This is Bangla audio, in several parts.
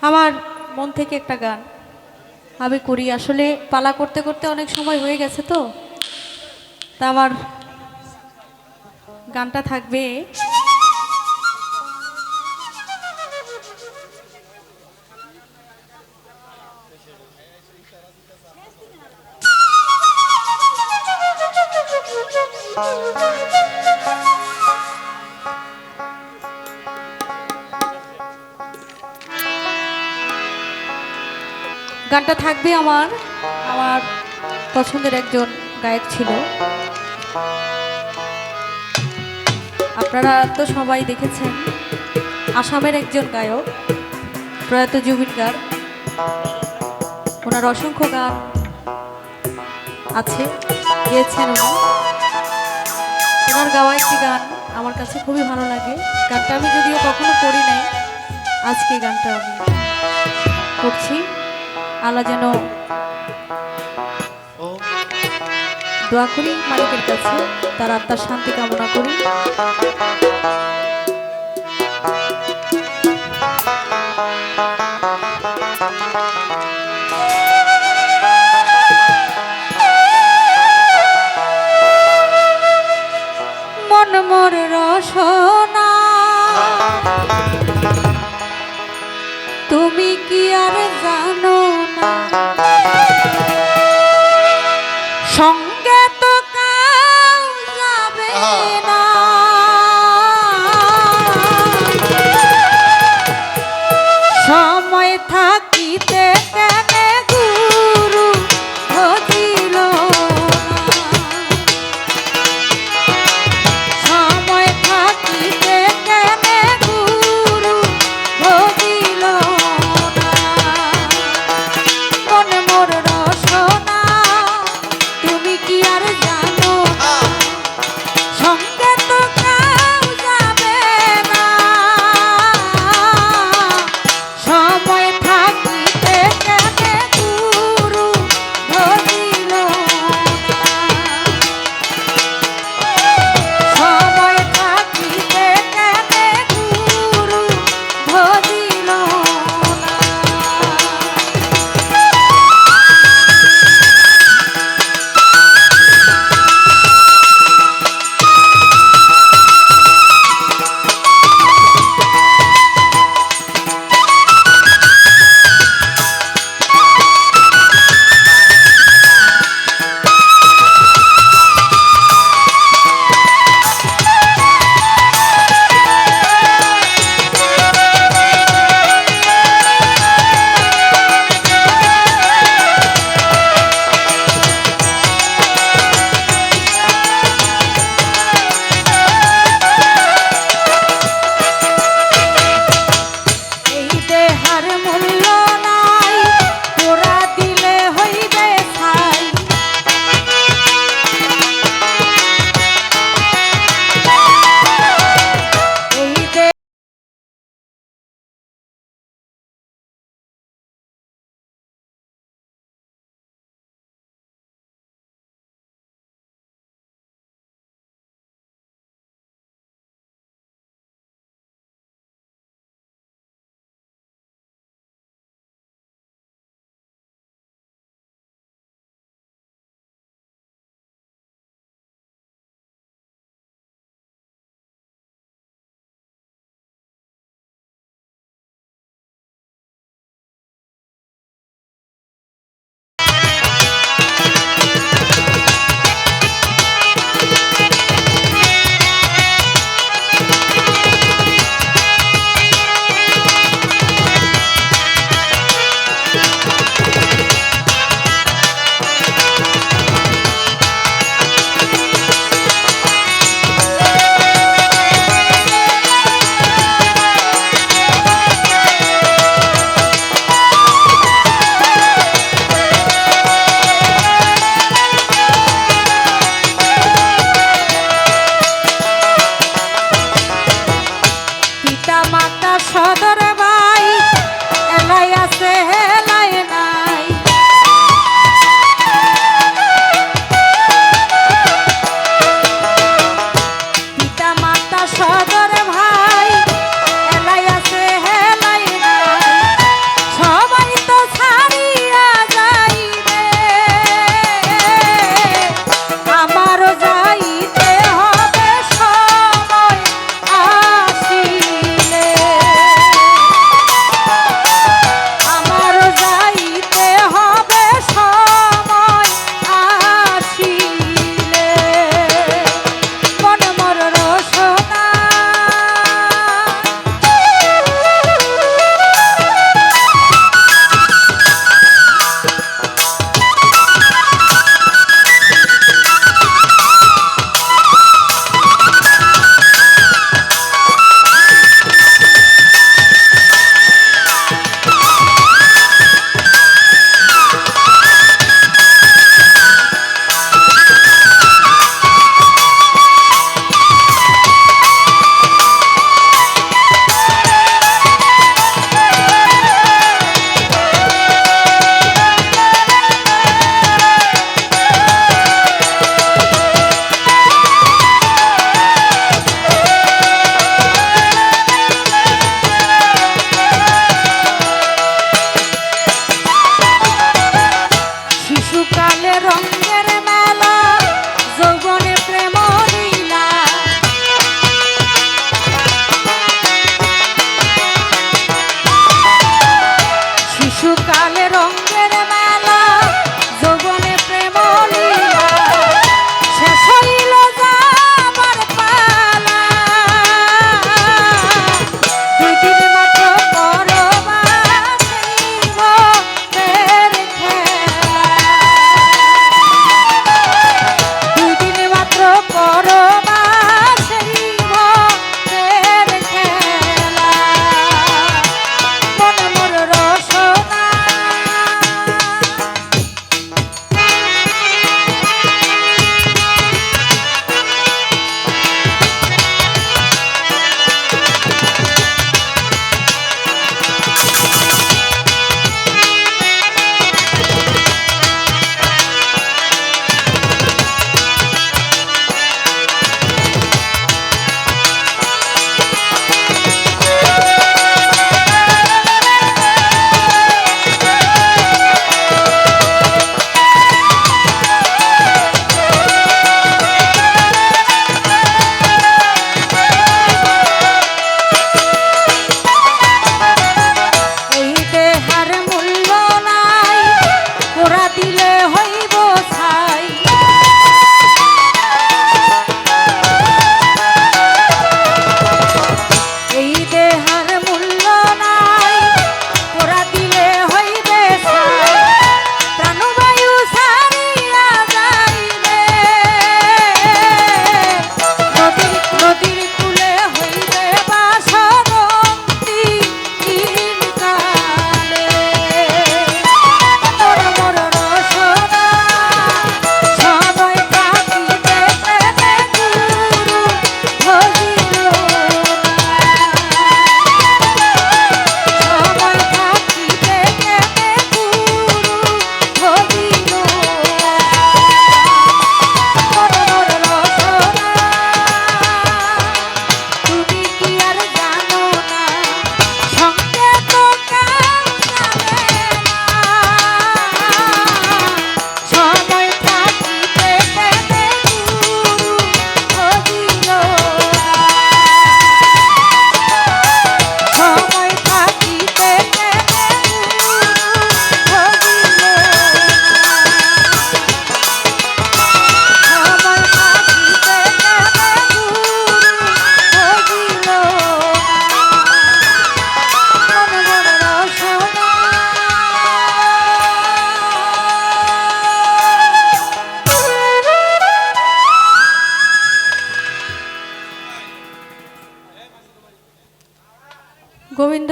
আমার মন থেকে একটা গান। আমি করি। আসলে পালা করতে করতে অনেক সময় হয়ে গেছে তো। তা আমার গানটা থাকবে। গানটা থাকবে আমার আমার পছন্দের একজন গায়ক ছিল। আপনারা তো সবাই দেখেছেন, আসামের একজন গায়ক, প্রয়াত জুবিন গার্গ। ওনার অসংখ্য গান আছে, গিয়েছেন উনি। ওনার গাওয়া একটি গান আমার কাছে খুবই ভালো লাগে। গানটা আমি যদিও কখনো করি নাই, আজকে গানটা আমি করছি। আল্লাহ যেন দোয়া করি মালিকের কাছে তার আত্মার শান্তি কামনা করি। ইতে আছে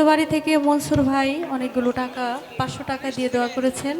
গোবিন্দবাড়ি থেকে মনসুর ভাই অনেকগুলো টাকা পাঁচশো টাকা দিয়ে দেওয়া করেছেন।